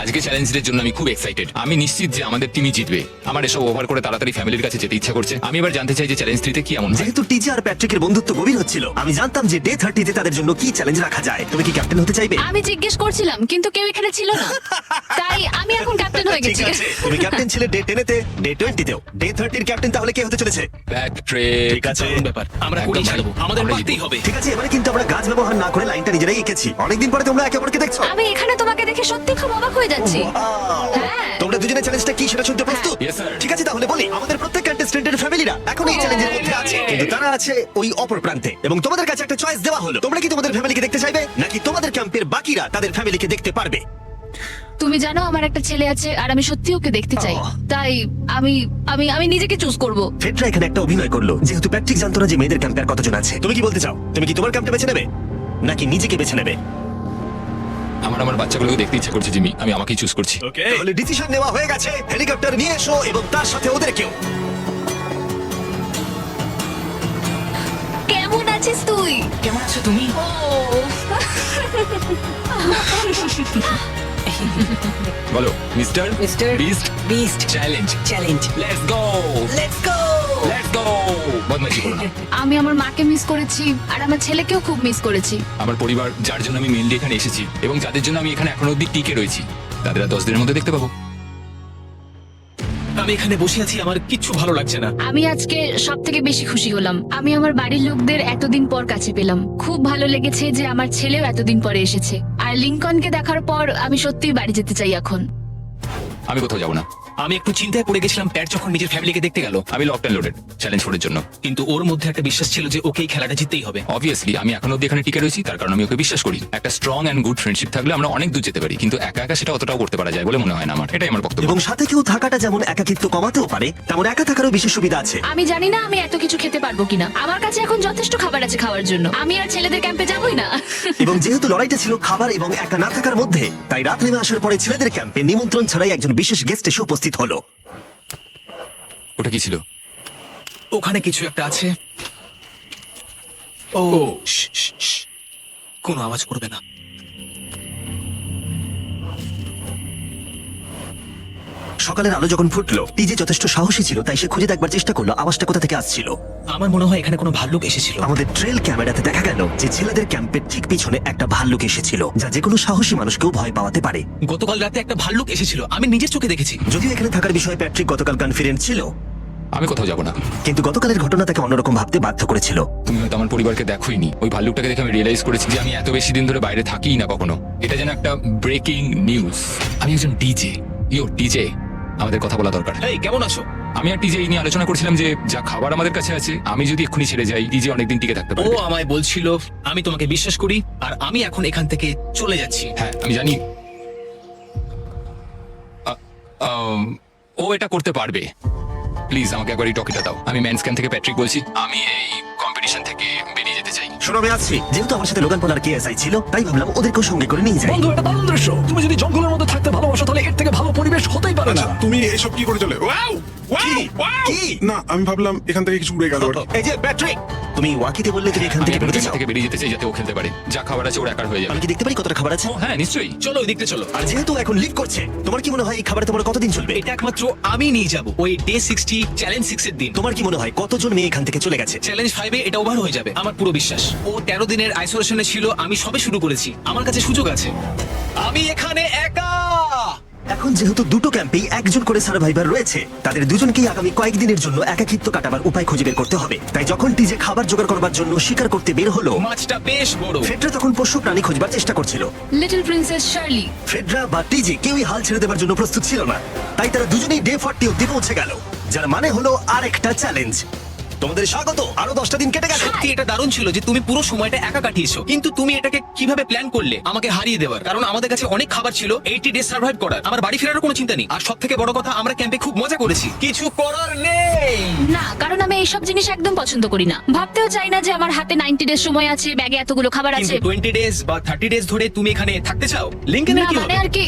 আজকে চ্যালেঞ্জের জন্য আমি খুব এক্সাইটেড আমি নিশ্চিত যে আমাদের টিমই জিতবে। আমার এসব ওভার করে তাড়াতাড়ি ফ্যামিলির কাছে যেতে ইচ্ছা করছে। আমি এবার জানতে চাই যে চ্যালেঞ্জ থ্রিতে কি এমন হয়? যেহেতু টিজে আর প্যাট্রিকের বন্ধুত্ব গভীর হচ্ছিল আমি জানতাম যে ডে থার্টিতে তাদের জন্য কি চ্যালেঞ্জ রাখা যায়। তুমি কি ক্যাপ্টেন হতে চাইবে? আমি জিজ্ঞেস করছিলাম কিন্তু কেউ এখানে ছিল না। তাই আমি এখন ক্যাপ্টেন হয়ে ঠিক গেছি আছে তুমি ক্যাপ্টেন ছিলে ডে টেনেতে ডে টোয়েন্টিতেও ডে থার্টির ক্যাপ্টেন তাহলে কে হতে চলেছে? ব্যাক ট্রেক ঠিক আছে। দারুণ ব্যাপার। আমরা একদম ভাই। ছাড়বো। আমাদের আমরা পারতেই হবে। ঠিক আছে এবারে কিন্তু আমরা গাছ ব্যবহার না করে লাইনটা নিজেরাই এঁকেছি। অনেকদিন পরে তোমরা একে অপরকে দেখছ। আমি এখানে তোমাকে দেখে সত্যি খুব অবাক হয়ে যাচ্ছি। হ্যাঁ। তোমরা দুজনে চ্যালেঞ্জটা কি সেটা শুনতে প্রস্তুত? Yes, sir. ঠিক আছে তাহলে বলি আমাদের প্রত্যেক কন্টেস্টেন্টের ফ্যামিলিরা এখন এই চ্যালেঞ্জের মধ্যে আছে। কিন্তু তারা আছে ওই অপর প্রান্তে। এবং তোমাদের কাছে একটা চয়েস দেওয়া হলো। তোমরা কি তোমাদের ফ্যামিলিকে দেখতে চাইবে? নাকি তোমাদের ক্যাম্পের বাকিরা তাদের ফ্যামিলিকে দেখতে পারবে? তুমি জানো আমার একটা ছেলে আছে আর আমি সত্যি ওকে দেখতে চাই। তাই আমি আমি আমি নিজেকে চুজ করব। ফেডরা এখানে একটা অভিনয় করল। যেহেতু প্যাট্রিক জানতো না যে মেয়েদের ক্যাম্পে আর কতজন আছে। তুমি কি বলতে চাও? তুমি কি তোমার ক্যাম্পটা বেছে নেবে? নাকি নিজেকে বেছে নেবে? আমার আমার বাচ্চাগুলোকে দেখতে ইচ্ছা করছে জিমি। আমি আমাকেই চুজ করছি। ওকে তাহলে ডিসিশন নেওয়া হয়ে গেছে। হেলিকপ্টার নিয়ে এসো এবং তার সাথে ওদেরকেও কেমন আছিস তুই? কেমন আছো তুমি? ও। বলো mister mister beast beast challenge challenge let's go let's go let's go বদমাইশি করো না। আমি আমার মাকে মিস করেছি আর আমার ছেলেকেও খুব মিস করেছি। আমার পরিবার যার জন্য আমি মেনলি এখানে এসেছি এবং যাদের জন্য আমি এখানে এখনও অব্দি টিকে রয়েছি তাদের আর দশ দিনের মধ্যে দেখতে পাবো। আমি এখানে বসে আছি আমার কিচ্ছু ভালো লাগছে না। আমি আজকে সব থেকে বেশি খুশি হলাম। আমি আমার বাড়ির লোকদের এতদিন পর কাছে পেলাম। খুব ভালো লেগেছে যে আমার ছেলেও এতদিন পরে এসেছে। আর লিঙ্কনকে দেখার পর আমি সত্যিই বাড়ি যেতে চাই এখন। আমি কোথাও যাব না। আমি একটু চিন্তায় পড়ে গেছিলাম প্যাট যখন নিজের ফ্যামিলিকে দেখতে গেল। আমি লকড অ্যান্ড লোডেড চ্যালেঞ্জ ফোরের জন্য। কিন্তু ওর মধ্যে একটা বিশ্বাস ছিল যে ওকে এই খেলাটা জিততেই হবে। অবভিয়াসলি আমি এখনও অব্দি এখানে টিকে রয়েছি তার কারণ আমি ওকে বিশ্বাস করি। একটা স্ট্রং অ্যান্ড গুড ফ্রেন্ডশিপ থাকলে আমরা অনেক দূর যেতে পারি কিন্তু একা একা সেটা অতটাও করতে পারা যায় বলে মনে হয় না আমার। এটাই আমার বক্তব্য। এবং সাথে কেউ থাকাটা যেমন একাকিত্ব কমাতেও পারে তেমন একা থাকারও বিশেষ সুবিধা আছে। আমি জানি না আমি এত কিছু খেতে পারব কিনা। আমার কাছে এখন যথেষ্ট খাবার আছে খাওয়ার জন্য। আমি আর ছেলেদের ক্যাম্পে যাবই না। এবং যেহেতু লড়াইটা ছিল খাবার এবং একা না থাকার মধ্যে তাই রাত নেমে আসার পরে ছেলেদের ক্যাম্পে নিমন্ত্রণ ছাড়াই একজন বিশেষ গেস্ট এসে উপস্থিত হলো। ওটা কি ছিল? ওখানে কিছু একটা আছে। ও। কোনো আওয়াজ করবে না। সকালের আলো যখন ফুটলো টিজে যথেষ্ট সাহসী ছিল তাই সে খুঁজে দেখবার চেষ্টা করল আওয়াজটা কোথা থেকে আসছিল। আমার মনে হয় এখানে কোনো ভাল্লুক এসেছিল। আমাদের ট্রেল ক্যামেরাতে দেখা গেল যে ছেলেদের ক্যাম্পের ঠিক পিছনে একটা ভাল্লুক এসেছিল যা যে কোনো সাহসী মানুষকেও ভয় পাওয়াতে পারে। গতকাল রাতে একটা ভাল্লুক এসেছিল আমি নিজের চোখে দেখেছি। যদিও এখানে থাকার বিষয়ে প্যাট্রিক গতকাল কনফিডেন্ট ছিল। আমি কোথাও যাব না। কিন্তু গতকালের ঘটনা তাকে অন্যরকম ভাবতে বাধ্য করেছিল। তুমি হয়তো আমার পরিবারকে দেখোইনি। ওই ভাল্লুকটাকে দেখে আমি রিয়েলাইজ করেছি যে আমি এত বেশি দিন ধরে বাইরে থাকিই না কখনো। এটা যেন একটা ব্রেকিং নিউজ আমি একজন ডিজে ইও ডিজে আমাদের কথা বলা দরকার এই কেমন আছো? আমি আর টিজে এই নিয়ে আলোচনা করছিলাম যে যা খাবার আমাদের কাছে আছে আমি যদি এক্ষুনি ছেড়ে যাই টিজে অনেকদিন টিকে থাকতে ও পারবে আমায় বলছিল আমি তোমাকে বিশ্বাস করি আর আমি এখন এখান থেকে চলে যাচ্ছি। হ্যাঁ আমি জানি। আ- আম, ও এটা করতে পারবে। প্লিজ আমাকে একবার এই টকিটা দাও। আমি ম্যান স্ক্যান থেকে প্যাট্রিক বলছি। আমি এই কম্পিটিশন থেকে আমি আসছি যেহেতু আমার সাথে লোকান পোলার কেএসআই ছিল তাই ভাবলাম ওদেরকেও সঙ্গে করে নিয়ে যাই। বন্ধু এটা দারুণ দৃশ্য। তুমি যদি জঙ্গলের মধ্যে থাকতে ভালোবাসো তাহলে এর থেকে ভালো পরিবেশ হতেই পারে না। তুমি এসব কি করে চলে? ওয়াও! কি? কি? না আমি ভাবলাম এখান থেকে কিছু উড়ে গেল। আর কি। এই যে প্যাট্রিক তুমি ওয়াকিতে বললে তুমি এখান আমি থেকে এখন বেরোতে এখান চাও? থেকে বেরিয়ে যেতে চাই যাতে ও খেলতে পারে। যা খাবার আছে ওর একার হয়ে যাবে। আমি কি দেখতে পারি কতটা খাবার আছে? ও, হ্যাঁ নিশ্চয়ই। চলো ওই দিকটা চলো। আর যেহেতু ও এখন লিভ করছে তোমার কি মনে হয় এই খাবার তোমার কতদিন চলবে? এটা একমাত্র আমি নিয়ে যাব। ওই ডে সিক্সটি চ্যালেঞ্জ সিক্স এর দিন। তোমার কি মনে হয় কতজন মেয়ে এখান থেকে চলে গেছে? চ্যালেঞ্জ ফাইভে এটা ওভার হয়ে যাবে আমার পুরো বিশ্বাস। ও তেরো দিনের আইসোলেশনে ছিল আমি সবে শুরু করেছি। আমার কাছে সুযোগ আছে। আমি এখানে একা! এখন যেহেতু দুটো ক্যাম্পেই একজন করে সার্ভাইভার রয়েছে তাদের দুজনকেই আগামী কয়েকদিনের জন্য একাকিত্ব কাটাবার উপায় খুঁজে বের করতে হবে। তাই যখন টিজে খাবার জোগাড় করবার জন্য শিকার করতে বের হলো মাছটা বেশ বড়। ফেডরা তখন পশু প্রাণী খোঁজবার চেষ্টা করছিল। লিটল প্রিন্সেস শার্লি ফেডরা বা টিজে কেউই হাল ছেড়ে দেবার জন্য প্রস্তুত ছিল না। তাই তারা দুজনেই ডে ফর্টি অব্দি পৌঁছে গেল যার মানে হলো আরেকটা চ্যালেঞ্জ তোমাদের স্বাগত। আরও দশটা দিন কেটে গেছে। সত্যি এটা দারুণ ছিল যে তুমি পুরো সময়টা একা কাটিয়েছো। কিন্তু তুমি এটাকে কীভাবে প্ল্যান করলে? আমাকে হারিয়ে দেওয়ার। কারণ আমাদের কাছে অনেক খাবার ছিল এইটি ডে সার্ভাইভ করার। আমার বাড়ি ফেরারও কোনো চিন্তা নেই। আর সব থেকে বড় কথা আমরা ক্যাম্পে খুব মজা করেছি। কিছু করার নেই। না কারণ আমি এইসব জিনিস একদম পছন্দ করি না। ভাবতেও চাই না যে আমার হাতে নাইনটি ডেজ সময় আছে ব্যাগে এতগুলো খাবার আছে। কিন্তু টোয়েন্টি ডেজ বা থার্টি ডেজ ধরে তুমি এখানে থাকতে চাও? লিঙ্কেনের না কি মানে হবে? আর কি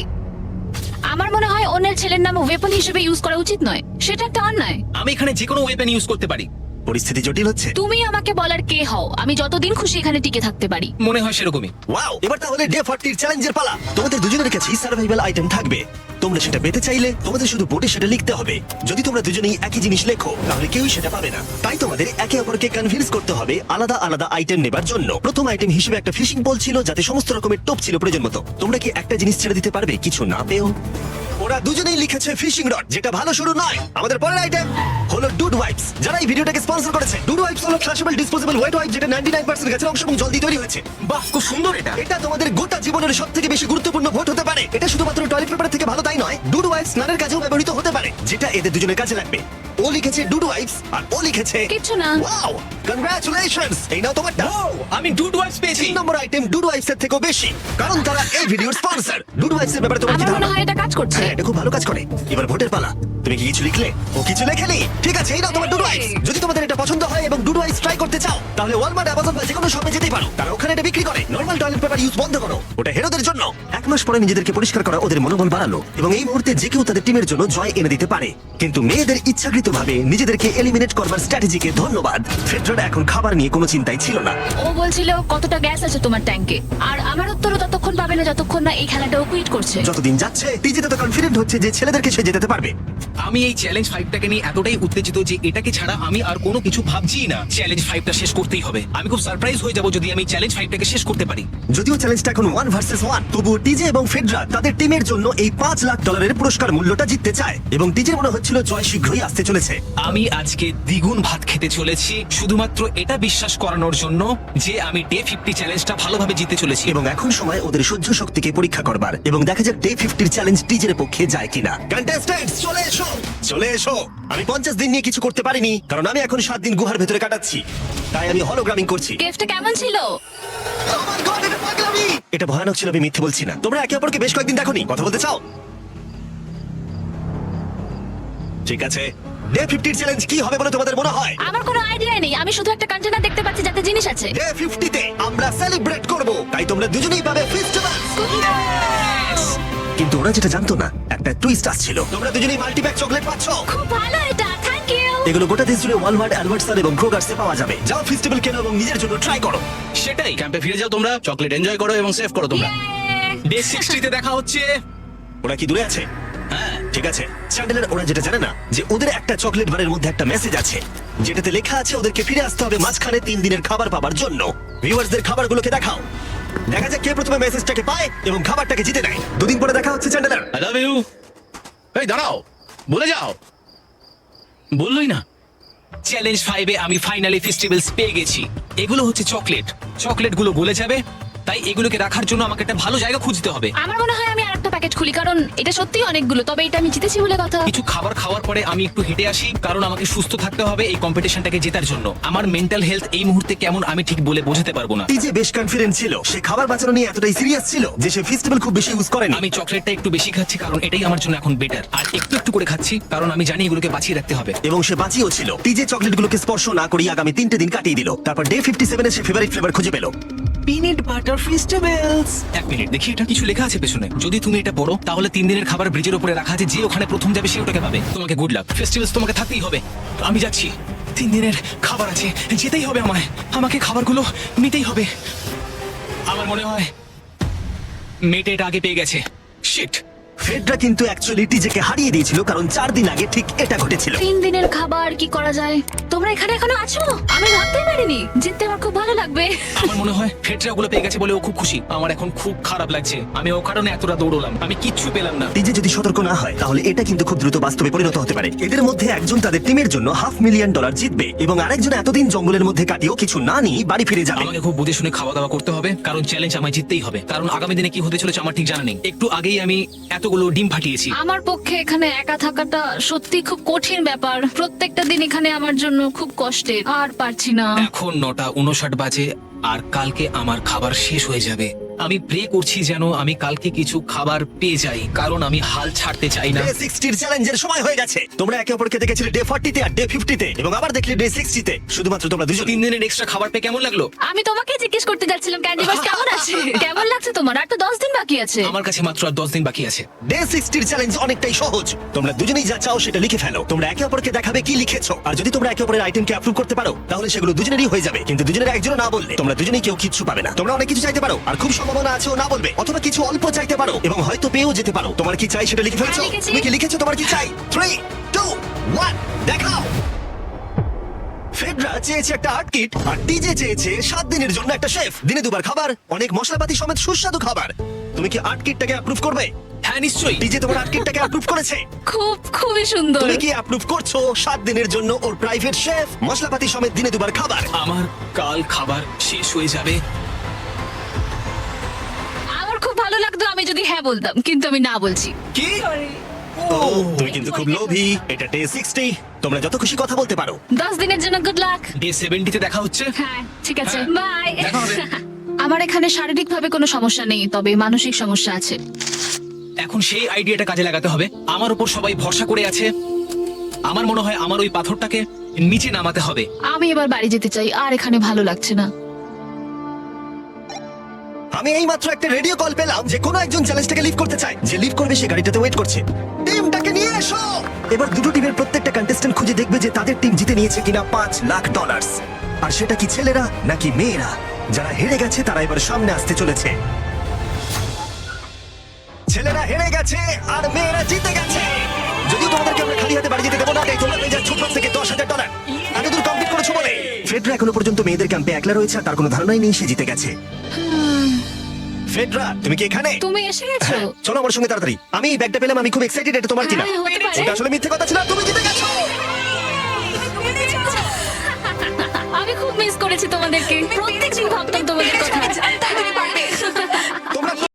আমার মনে হয় অন্যের ছেলের নাম ওয়েপন হিসেবে ইউজ করা উচিত নয়। সেটা একটা অন্যায় আমি এখানে যে কোনো ওয়েপেন ইউজ করতে পারি। পরিস্থিতি জটিল হচ্ছে। তুমি আমাকে বলার কে হও? আমি যতদিন খুশি এখানে টিকে থাকতে পারি। মনে হয় সেরকমই। ওয়াও এবার তাহলে ডে ফর্টির চ্যালেঞ্জের পালা। তোমাদের দুজনের কাছেই সার্ভাইভাল আইটেম থাকবে। তোমরা সেটা পেতে চাইলে তোমাদের শুধু বোর্ডে সেটা লিখতে হবে। যদি তোমরা দুজনেই একই জিনিস লেখো তাহলে কেউই সেটা পাবে না। তাই তোমাদের একে অপরকে কনভিন্স করতে হবে আলাদা আলাদা আইটেম নেবার জন্য। প্রথম আইটেম হিসেবে একটা ফিশিং বল ছিল যাতে সমস্ত রকমের টোপ ছিল প্রয়োজন মতো। তোমরা কি একটা জিনিস ছেড়ে দিতে পারবে? কিছু না পেও ওরা দুজনেই লিখেছে ফিশিং রড যেটা ভালো শুরু নয়। আমাদের পরের আইটেম হলো ডুড ওয়াইপস যারা এই ভিডিওটাকে স্পন্সর করেছে ডুড ওয়াইপস হলো ফ্লাশেবল ডিসপোজেবল ওয়েট ওয়াইপ যেটা 99% গাছের অংশ এবং জল দিয়ে তৈরি হয়েছে। বাহ, খুব সুন্দর এটা। এটা তোমাদের গোটা জীবনের সব থেকে বেশি গুরুত্বপূর্ণ ভোট হতে পারে। এটা শুধুমাত্র টয়লেট পেপারের থেকে ভালো তাই নয় ডুড ওয়াইপস স্নানের কাজেও ব্যবহৃত হতে পারে, যেটা এদের দুজনের কাজে লাগবে। ও লিখেছে ডুডু ওয়াইপস আর ও লিখেছে কিচ্ছু না। ওয়াও কংগ্রাচুলেশনস এই নাও তোমারটা। আমি ডুডু ওয়াইপস পেয়েছি। তিন নম্বর আইটেম ডুড ওয়াইপস এর থেকেও বেশি কারণ তারা এই ভিডিওর স্পন্সর ডুড ওয়াইপস এর ব্যাপারে তোমার কি আমার মনে ধারণা? হয় এটা কাজ করছে। হ্যাঁ, এটা খুব ভালো কাজ করে। এবার ভোটের পালা। তুমি কি কিছু লিখলে? ও কিছু লেখেনি? ঠিক আছে এই নাও তোমার ডুডু ওয়াইপস যদি তোমাদের এটা পছন্দ হয় করতে চাও তাহলে ওয়ালমার্ট অ্যামাজন বা যেকোনো শপে যেতেই পারো। তারা ওখানে এটা বিক্রি করে। নর্মাল টয়লেট পেপার ইউজ বন্ধ করো। ওটা হেরোদের জন্য। এক মাস পরে নিজেদেরকে পরিষ্কার করা ওদের মনোবল বাড়ালো এবং এই মুহূর্তে যে কেউ তাদের টিমের জন্য জয় এনে দিতে পারে। কিন্তু মেয়েদের ইচ্ছাকৃতভাবে নিজেদেরকে এলিমিনেট করবার স্ট্র্যাটেজিকে ধন্যবাদ। ফেডরারা এখন খাবার নিয়ে কোনো চিন্তাই ছিল না। ও বলছিল কতটা গ্যাস আছে তোমার ট্যাঙ্কে আর আমার উত্তরও ততক্ষণ পাবে না যতক্ষণ না এই খেলাটাও কুইট করছে। যতদিন যাচ্ছে টিজি তত কনফিডেন্ট হচ্ছে যে ছেলেদেরকে সে যেতে পারবে। আমি এই চ্যালেঞ্জ ফাইভটাকে নিয়ে এতটাই উত্তেজিত যে এটাকে ছাড়া আমি আর কোনো কিছু ভাবছি না। চ্যালেঞ্জ ফাইভটা শেষ করতেই হবে। আমি খুব সারপ্রাইজ হয়ে যাব যদি আমি চ্যালেঞ্জ ফাইভটাকে শেষ করতে পারি। যদিও চ্যালেঞ্জটা এখন ওয়ান ভার্সেস ওয়ান তবুও টিজে এবং ফেডরা তাদের টিমের জন্য এই পাঁচ লাখ ডলারের পুরস্কার মূল্যটা জিততে চায় এবং টিজের মনে হচ্ছিল জয় শীঘ্রই আসতে চলেছে। আমি আজকে দ্বিগুণ ভাত খেতে চলেছি শুধুমাত্র এটা বিশ্বাস করানোর জন্য যে আমি ডে ফিফটি চ্যালেঞ্জটা ভালোভাবে জিতে চলেছি। এবং এখন সময় ওদের সহ্য শক্তিকে পরীক্ষা করবার। এবং দেখা যাক ডে ফিফটির চ্যালেঞ্জ টিজের পক্ষে যায় কিনা। কন্টেস্ট্যান্টস চলে এসো! চলে এসো! আমি পঞ্চাশ দিন নিয়ে কিছু করতে পারিনি কারণ আমি এখন সাত দিন গুহার ভেতরে কাটাচ্ছি। তাই আমি হলোগ্রামিং করছি। কেফটা কেমন ছিল? Oh my God, এটা পাগলামি! এটা ভয়ানক ছিল আমি মিথ্যে বলছি না। তোমরা একে অপরকে বেশ কয়েকদিন দেখোনি। কথা বলতে চাও? ঠিক আছে। ডে ফিফটির চ্যালেঞ্জ কি হবে বলে তোমাদের মনে হয়? আমার কোনো আইডিয়া নেই। আমি শুধু একটা কন্টেনার দেখতে পাচ্ছি যাতে জিনিস আছে। ডে ফিফটিতে আমরা সেলিব্রেট করব। তাই তোমরা দুজনেই পাবে ফেস্টিভ্যাল কিন্তু ওরা যেটা জানতো না একটা টুইস্ট আসছিল। তোমরা দুজনেই মাল্টিপ্যাক চকলেট পাচ্ছ। খুব ভালো এটা। এগুলো গোটা দেশ জুড়ে ওয়ালমার্ট অ্যালবার্টসন এবং ক্রোগার্সে পাওয়া যাবে। যাও ফেস্টিভ্যাল কেনো এবং নিজের জন্য ট্রাই করো। সেটাই। ক্যাম্পে ফিরে যাও তোমরা চকলেট এনজয় করো এবং সেভ করো তোমরা। ডে সিক্সটিতে দেখা হচ্ছে। ওরা কি দূরে আছে? হ্যাঁ। ঠিক আছে। চ্যান্ডেলের ওরা যেটা জানে না যে ওদের একটা চকলেট বারের মধ্যে একটা মেসেজ আছে। যেটাতে লেখা আছে ওদেরকে ফিরে আসতে হবে মাঝখানে তিন দিনের খাবার পাবার জন্য। ভিউয়ার্সদের খাবারগুলোকে দেখাও। দেখা যাক কে প্রথমে মেসেজটাকে পায় এবং খাবারটাকে জিতে নেয়। দুদিন পরে দেখা হচ্ছে চ্যান্ডেলার আই লাভ ইউ এই দাঁড়াও। বলে যাও। বললোই না। চ্যালেঞ্জ ফাইভে আমি ফাইনালি ফেস্টিভ্যালস পেয়ে গেছি। এগুলো হচ্ছে চকলেট চকলেটগুলো গলে যাবে তাই এগুলোকে রাখার জন্য আমাকে একটা ভালো জায়গা খুঁজতে হবে। আমার মনে হয় আমি আরেকটা প্যাকেট খুলি কারণ এটা সত্যিই অনেকগুলো তবে এটা আমি জিতেছি বলে কথা। কিছু খাবার খাওয়ার পরে আমি একটু হেঁটে আসি কারণ আমাকে সুস্থ থাকতে হবে এই কম্পিটিশনটাকে জেতার জন্য। আমার মেন্টাল হেলথ এই মুহূর্তে কেমন আমি ঠিক বলে বোঝাতে পারব না। টিজে বেশ কনফিডেন্ট ছিল সে খাবার বাঁচানো নিয়ে এতটাই সিরিয়াস ছিল যে সে ফেস্টিভ্যাল খুব বেশি ইউজ করেনি। আমি চকলেটটা একটু বেশি খাচ্ছি কারণ এটাই আমার জন্য এখন বেটার আর একটু একটু করে খাচ্ছি কারণ আমি জানি এগুলোকে বাঁচিয়ে রাখতে হবে। এবং সে বাঁচিয়েও ছিল। টিজে চকলেটগুলোকে স্পর্শ না করেই আগামী তিনটে দিন কাটিয়ে দিল। তারপর ডে ফিফটি সেভেনে সে ফেভারিট ফ্লেভার খুঁজে পেল। Peanut butter festivals. এক মিনিট, দেখি এটা কিছু লেখা আছে পেছনে। যদি তুমি এটা পড়ো, তাহলে তিন দিনের খাবার ব্রিজের উপরে রাখা আছে, যে ওখানে প্রথম যাবে সে ওটাকে পাবে। তোমাকে গুড লাক ফেস্টিভ্যালস তোমাকে থাকতেই হবে। আমি যাচ্ছি। তিন দিনের খাবার আছে, যেতেই হবে আমায়। আমাকে খাবারগুলো নিতেই হবে। আমার মনে হয় মেটে এটা আগে পেয়ে গেছে। শিট ফেডরা কিন্তু অ্যাকচুয়ালি টিজেকে হারিয়ে দিয়েছিল কারণ চার দিন আগে ঠিক এটা ঘটেছিল। তিন দিনের খাবার কি করা যায়? তোমরা এখানে এখনও আছো? আমি ভাবতেই পারিনি। জিততে আমার খুব ভালো লাগবে। আমার মনে হয় ফেটরা ওগুলো পেয়ে গেছে বলে ও খুব খুশি। আমার এখন খুব খারাপ লাগছে। আমি ও কারণে এতটা দৌড়লাম। আমি কিচ্ছু পেলাম না। টিজে যদি সতর্ক না হয় তাহলে এটা কিন্তু খুব দ্রুত বাস্তবে পরিণত হতে পারে। এদের মধ্যে একজন তাদের টিমের জন্য হাফ মিলিয়ন ডলার জিতবে এবং আরেকজন এতদিন জঙ্গলের মধ্যে কাটিয়েও কিছু না নিয়ে বাড়ি ফিরে যাবে। আমাকে খুব বুঝে শুনে খাওয়া দাওয়া করতে হবে কারণ চ্যালেঞ্জ আমায় জিততেই হবে। কারণ আগামী দিনে কি হতে চলেছে আমার ঠিক জানা নেই। একটু আগেই আমি এতগুলো ডিম ফাটিয়েছি? আমার পক্ষে এখানে একা থাকাটা সত্যি খুব কঠিন ব্যাপার। প্রত্যেকটা দিন এখানে আমার জন্য খুব কষ্টে আর পারছি না। এখন নটা উনষাট বাজে আর কালকে আমার খাবার শেষ হয়ে যাবে। আমি প্রে করছি যেন আমি কালকে কিছু খাবার পেয়ে যাই কারণ আমি হাল ছাড়তে চাই না। ডে সিক্সটির চ্যালেঞ্জের সময় হয়ে গেছে। তোমরা একে অপরকে দেখেছিলে ডে ফর্টিতে আর ডে ফিফটিতে এবং আবার দেখলে ডে সিক্সটিতে শুধুমাত্র তোমরা দুজন। তিন দিনের এক্সট্রা খাবার পেয়ে কেমন লাগল? আমি তোমাকে জিজ্ঞেস করতে যাচ্ছিলাম ক্যান্ডি বাস কেমন আছে? [laughs] কেমন লাগছে তোমার? আর তো দশ দিন বাকি আছে। আমার কাছে মাত্র আর দশ দিন বাকি আছে। ডে সিক্সটির চ্যালেঞ্জ অনেকটাই সহজ। তোমরা দুজনেই যা চাও সেটা লিখে ফেলো। তোমরা একে অপরকে দেখাবে কি লিখেছো। আর যদি তোমরা একে অপরের আইটেমকে অ্যাপ্রুভ করতে পারো তাহলে সেগুলো দুজনেরই হয়ে যাবে। কিন্তু দুজনের একজনও না বললে তোমরা দুজনেই কেউ কিচ্ছু পাবে না। তোমরা অনেক কিছু চাইতে পারো। আর খুব সম্ভাবনা আছে ও না বলবে। অথবা কিছু অল্প চাইতে পারো এবং হয়তো পেয়েও যেতে পারো। তোমার কি চাই সেটা লিখে ফেলেছো? হ্যাঁ, লিখেছি। তুমি কি লিখেছো? তোমার কি চাই? থ্রি টু ওয়ান দেখাও! ফেডরা চেয়েছে একটা আর্ট কিট আর টিজে চেয়েছে সাত দিনের জন্য একটা শেফ। দিনে দুবার খাবার অনেক মশলাপাতি সমেত সুস্বাদু খাবার। তুমি কি আর্ট কিটটাকে অ্যাপ্রুভ করবে? হ্যাঁ নিশ্চয়ই। টিজে তোমার আর্ট কিটটাকে অ্যাপ্রুভ করেছে। খুব খুবই সুন্দর। তুমি কি অ্যাপ্রুভ করছ সাত দিনের জন্য ওর প্রাইভেট শেফ? মশলাপাতি সমেত দিনে দুবার খাবার। আমার কাল খাবার শেষ হয়ে যাবে। লাগতো আমি যদি হ্যাঁ বলতাম কিন্তু আমি না বলছি। কি? ও তুমি কিন্তু খুব লোভী। এটা ডে সিক্সটি তোমরা যত খুশি কথা বলতে পারো। দশ দিনের জন্য গুড লাক ডে সেভেন্টিতে দেখা হচ্ছে? হ্যাঁ ঠিক আছে। হ্যাঁ, বাই [laughs] আমার এখানে শারীরিক ভাবে কোনো সমস্যা নেই তবে মানসিক সমস্যা আছে। এখন সেই আইডিয়াটা কাজে লাগাতে হবে। আমার উপর সবাই ভরসা করে আছে। আমার মনে হয় আমার ওই পাথরটাকে নিচে নামাতে হবে। আমি এবার বাড়ি যেতে চাই আর এখানে ভালো লাগছে না। আমি এই মাত্র একটা রেডিও কল পেলাম যে কোনো একজন চ্যালেঞ্জটাকে লিভ করতে চায়। যে লিভ করবে, সে গাড়িটাতে ওয়েট করছে। টিমটাকে নিয়ে এসো! এবার দুটো টিমের প্রত্যেকটা কন্টেস্ট্যান্ট খুঁজে দেখবে যে তাদের টিম জিতে নিয়েছে কিনা পাঁচ লাখ ডলার আর সেটা কি ছেলেরা নাকি মেয়েরা? যারা হেরে গেছে, তারা এবার সামনে আসতে চলেছে। ছেলেরা হেরে গেছে, আর মেয়েরা জিতে গেছে। যদিও তোমাদেরকে আমরা খালি হাতে বাড়ি যেতে দেবো না, তাই তোমরা পেয়ে যাচ্ছ থেকে দশ হাজার ডলার এত দূর কমপ্লিট করেছ বলে। ফেডরা এখনও পর্যন্ত মেয়েদের ক্যাম্পে একলা রয়েছে, আর তার কোনো ধারণাই নেই, সে জিতে গেছে। ফেডরা তুমি কি এখানে তুমি এসে গেছো চলো আমার সঙ্গে তাড়াতাড়ি আমি এই ব্যাগটা পেলাম আমি খুব এক্সাইটেড এটা তোমার কিনা হ্যাঁ, হতে পারে। ওটা আসলে মিথ্যে কথা ছিল আর তুমি জিতে গেছো আমি খুব মিস করেছি তোমাদেরকে প্রত্যেকদিন ভাবতাম তোমাদের কথা তোমরা